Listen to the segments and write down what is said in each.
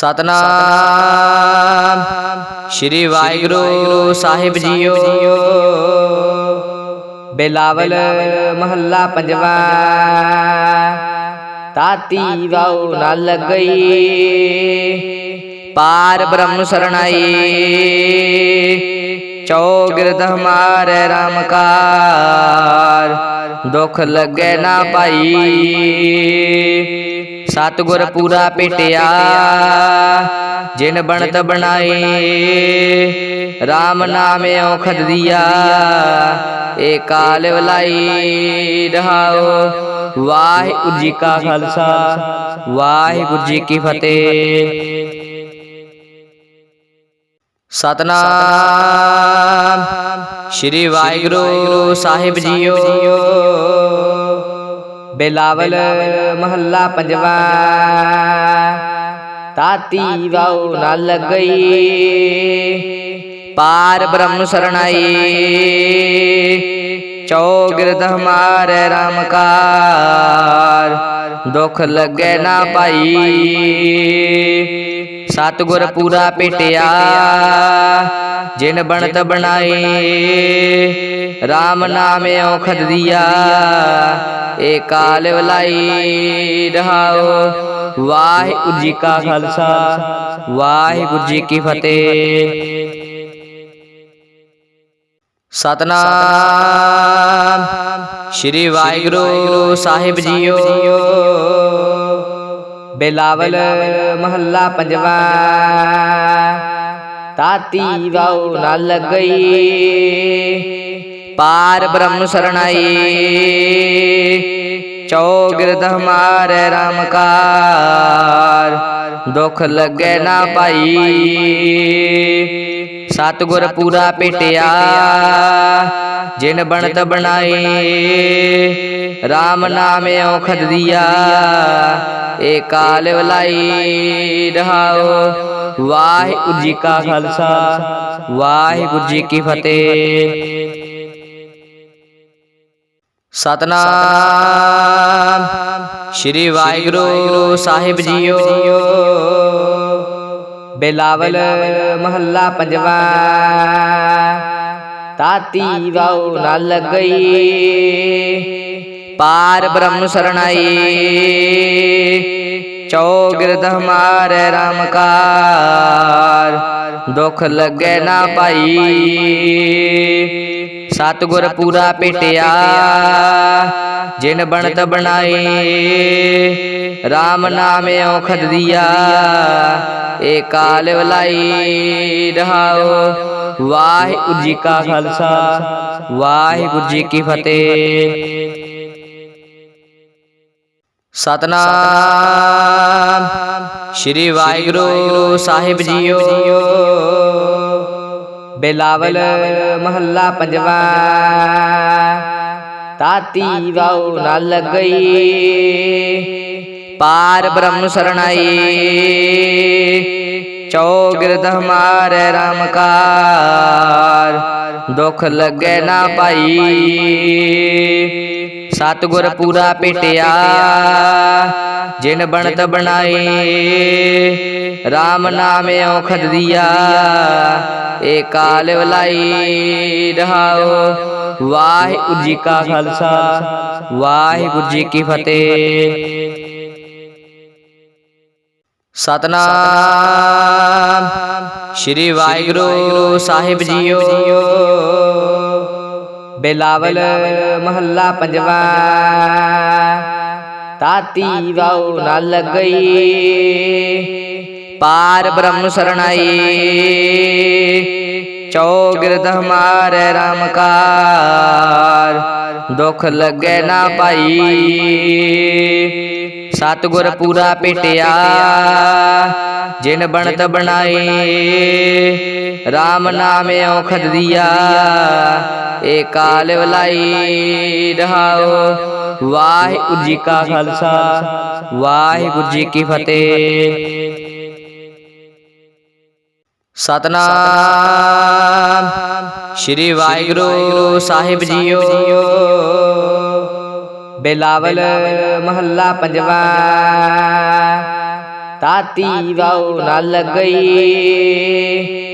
ਸਤਨਾਮ। ਸ਼੍ਰੀ ਵਾਹਿਗੁਰੂ ਸਾਹਿਬ ਜੀਓ। ਬੇਲਾਵਲ ਮਹੱਲਾ ਪੰਜਵਾ। ਤਾਤੀ ਵਾਉ ਨਾ ਲੱਗਈ। ਪਾਰ ਬ੍ਰਹਮ ਸਰਣਾਈ। ਚੌਗਿਰਦ ਹਮਾਰੇ RAM ਕਾਰ ਦੁਖ ਲੱਗੇ ਨਾ ਭਾਈ ਸਤਿਗੁਰ ਪੂਰਾ ਭੇਟਿਆ ਜਿਨ ਬਣਤ ਬਣਾਈ RAM ਨਾਮ ਔਖਦ ਦੀਆ। ਏ ਕਾਲ ਵਲਾਈ ਰਹਾਓ। ਵਾਹਿਗੁਰੂ ਜੀ ਕਾ ਖਾਲਸਾ। ਵਾਹਿਗੁਰੂ ਜੀ ਕੀ ਫਤਿਹ। ਸਤਨਾਮ। ਸ਼੍ਰੀ ਵਾਹਿਗੁਰੂ ਸਾਹਿਬ ਜੀਓ। ਬੇਲਾਵਲ ਮਹੱਲਾ ਪੰਜਵਾ। ਤਾਤੀ ਵਾਉ ਨਾ ਲੱਗਈ ਪਾਰ ਬ੍ਰਹਮ ਸਰਣਾਈ। ਚੌਗਿਰਦ ਹਮਾਰੇ RAM ਕਾਰ ਦੁਖ ਲੱਗੇ ਨਾ ਭਾਈ। ਸਤਿਗੁਰ ਪੂਰਾ ਭੇਟਿਆ ਜਿਨ ਬਣਤ ਬਣਾਈ। RAM ਨਾਮ ਔਖਦ ਦੀਆ। ਏ ਕਾਲ ਵਲਾਈ ਰਹਾਓ। ਵਾਹਿਗੁਰੂ ਜੀ ਕਾ ਖਾਲਸਾ। ਵਾਹਿਗੁਰੂ ਜੀ ਕੀ ਫਤਿਹ। ਸਤਨਾਮ। ਸ਼੍ਰੀ ਵਾਹਿਗੁਰੂ ਸਾਹਿਬ ਜੀਓ। ਬੇਲਾਵਲ ਮਹੱਲਾ ਪੰਜਵਾ। ਤਾਤੀ ਵਾਉ ਨਾ ਲੱਗਈ। ਪਾਰ ਬ੍ਰਹਮ ਸਰਣਾਈ। ਚੌਗਿਰਦ ਹਮਾਰੇ RAM ਕਾਰ ਦੁਖ ਲੱਗੇ ਨਾ ਭਾਈ ਸਤਿਗੁਰ ਪੂਰਾ ਭੇਟਿਆ ਜਿਨ ਬਣਤ ਬਣਾਈ। RAM ਨਾਮ ਔਖਦ ਦੀਆ। ਏ ਕਾਲ ਵਲਾਈ ਰਹਾਓ। ਵਾਹਿਗੁਰੂ ਜੀ ਕਾ ਖਾਲਸਾ। ਵਾਹਿਗੁਰੂ ਜੀ ਕੀ ਫਤਿਹ। ਸਤਨਾਮ। ਸ਼੍ਰੀ ਵਾਹਿਗੁਰੂ ਸਾਹਿਬ ਜੀਓ। ਬੇਲਾਵਲ ਮਹੱਲਾ ਪੰਜਵਾ। ਤਾਤੀ ਵਾਉ ਨਾ ਲੱਗਈ। ਪਾਰ ਬ੍ਰਹਮ ਸਰਣਾਈ। ਚੌਗਿਰਦ ਹਮਾਰੇ RAM ਕਾਰ। ਦੁਖ ਲੱਗੇ ਨਾ ਭਾਈ ਸਤਿਗੁਰ ਪੂਰਾ ਭੇਟਿਆ। ਜਿਨ ਬਣਤ ਬਣਾਈ RAM ਨਾਮ ਔਖਦ ਦੀਆ। ਏ ਕਾਲ ਵਲਾਈ ਰਹਾਓ। ਵਾਹਿਗੁਰੂ ਜੀ ਕਾ ਖਾਲਸਾ। ਵਾਹਿਗੁਰੂ ਜੀ ਕੀ ਫਤਿਹ। ਸਤਨਾਮ। ਸ਼੍ਰੀ ਵਾਹਿਗੁਰੂ ਸਾਹਿਬ ਜੀਓ। ਬੇਲਾਵਲ ਮਹੱਲਾ ਪੰਜਵਾ। ਤਾਤੀ ਵਾਉ ਨਾ ਲੱਗਈ। ਪਾਰ ਬ੍ਰਹਮ ਸਰਣਾਈ। ਚੌਗਿਰਦ ਹਮਾਰੇ RAM ਕਾਰ। ਦੁਖ ਲੱਗੇ ਨਾ ਪਾਈ। ਸਤਿਗੁਰ ਪੂਰਾ ਭੇਟਿਆ ਜਿਨ ਬਣਤ ਬਣਾਈ RAM ਨਾਮ ਔਖਦ ਦੀਆ। ਏ ਕਾਲ ਵਲਾਈ ਰਹਾਓ। ਵਾਹਿਗੁਰੂ ਜੀ ਕਾ ਖਾਲਸਾ। ਵਾਹਿਗੁਰੂ ਜੀ ਕੀ ਫਤਿਹ। ਸਤਨਾਮ। ਸ਼੍ਰੀ ਵਾਹਿਗੁਰੂ ਸਾਹਿਬ ਜੀਓ। ਬੇਲਾਵਲ ਮਹੱਲਾ ਪੰਜਵਾ। ਤਾਤੀ ਵਾਉ ਨਾ ਲੱਗਈ। ਪਾਰ ਬ੍ਰਹਮ ਸਰਣਾਈ। ਚੌਗਿਰਦ ਹਮਾਰੇ RAM ਕਾਰ। ਦੁਖ ਲੱਗੇ ਨਾ ਭਾਈ। ਸਤਿਗੁਰ ਪੂਰਾ ਭੇਟਿਆ ਜਿਨ ਬਣਤ ਬਣਾਈ। RAM ਨਾਮੇ ਔਖਦ ਦੀਆ। ਏ ਕਾਲ ਵਲਾਈ ਰਹਾਓ। ਵਾਹਿਗੁਰੂ ਜੀ ਕਾ ਖਾਲਸਾ। ਵਾਹਿਗੁਰੂ ਜੀ ਕੀ ਫਤਿਹ। ਸਤਨਾਮ। ਸ਼੍ਰੀ ਵਾਹਿਗੁਰੂ ਸਾਹਿਬ ਜੀਓ। ਬੇਲਾਵਲ ਮਹੱਲਾ ਪੰਜਵਾ। ਤਾਤੀ ਵਾਉ ਨਾ ਲੱਗਈ।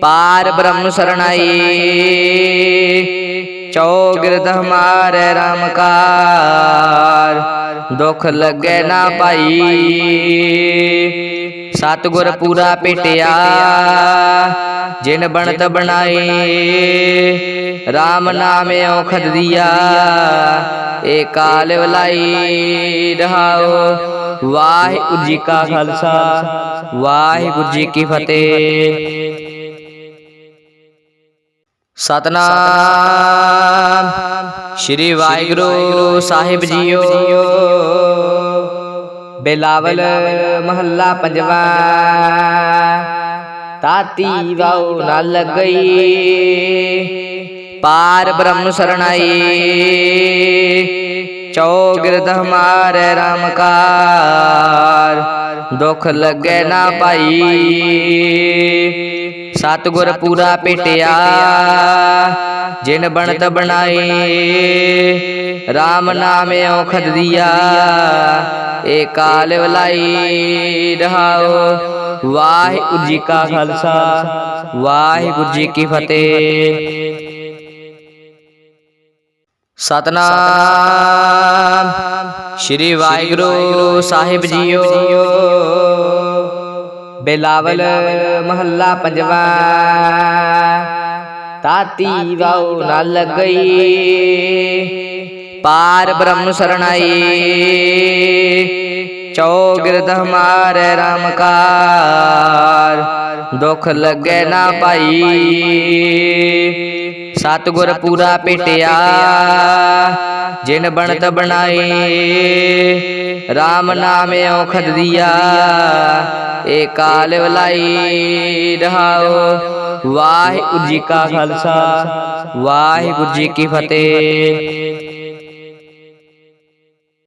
ਪਾਰ ਬ੍ਰਹਮ ਸਰਣਾਈ ਚੌਗਿਰਦ ਹਮਾਰੇ RAM ਕਾਰ ਦੁਖ ਲੱਗੇ ਨਾ ਪਾਈ ਸਤਿਗੁਰ ਪੂਰਾ ਭੇਟਿਆ ਜਿਨ ਬਣਤ ਬਣਾਈ RAM ਨਾਮ ਔਖਦ ਦੀਆ ਏ ਕਾਲ ਵਲਾਈ ਰਹਾਓ ਵਾਹਿਗੁਰੂ ਜੀ ਕਾ ਖਾਲਸਾ ਵਾਹਿਗੁਰੂ ਜੀ ਕੀ ਫਤਿਹ ਸਤਨਾਮ। ਸ਼੍ਰੀ ਵਾਹਿਗੁਰੂ ਸਾਹਿਬ ਜੀਓ। ਬੇਲਾਵਲ ਮਹੱਲਾ ਪੰਜਵਾ। ਤਾਤੀ ਵਾਉ ਨਾ ਲੱਗਈ। ਪਾਰ ਬ੍ਰਹਮ ਸਰਣਾਈ। ਚੌਗਿਰਦ ਹਮਾਰੇ RAM ਕਾਰ ਦੁਖ ਲੱਗੇ ਨਾ ਪਾਈ ਸਤਿਗੁਰ ਪੂਰਾ ਭੇਟਿਆ ਜਿਨ ਬਣਤ ਬਣਾਈ RAM ਨਾਮ ਔਖਦ ਦੀਆ। ਏ ਕਾਲ ਵਲਾਈ ਰਹਾਓ। ਵਾਹਿਗੁਰੂ ਜੀ ਕਾ ਖਾਲਸਾ। ਵਾਹਿਗੁਰੂ ਜੀ ਕੀ ਫਤਿਹ। ਸਤਨਾਮ। ਸ਼੍ਰੀ ਵਾਹਿਗੁਰੂ ਸਾਹਿਬ ਜੀਓ। ਬੇਲਾਵਲ ਮਹੱਲਾ ਪੰਜਵਾ। ਤਾਤੀ ਵਾਉ ਨਾ ਲੱਗਈ। ਪਾਰ ਬ੍ਰਹਮ ਸਰਣਾਈ। ਚੌਗਿਰਦ ਹਮਾਰੇ RAM ਕਾਰ ਦੁਖ ਲੱਗੇ ਨਾ ਪਾਈ। ਸਤਿਗੁਰ ਪੂਰਾ ਭੇਟਿਆ ਜਿਨ ਬਣਤ ਬਣਾਈ RAM ਨਾਮ ਔਖਦ ਦੀਆ ਏ ਕਾਲ ਵਲਾਈ ਰਹਾਓ ਵਾਹਿਗੁਰੂ ਜੀ ਕਾ ਖਾਲਸਾ ਵਾਹਿਗੁਰੂ ਜੀ ਕੀ ਫਤਿਹ।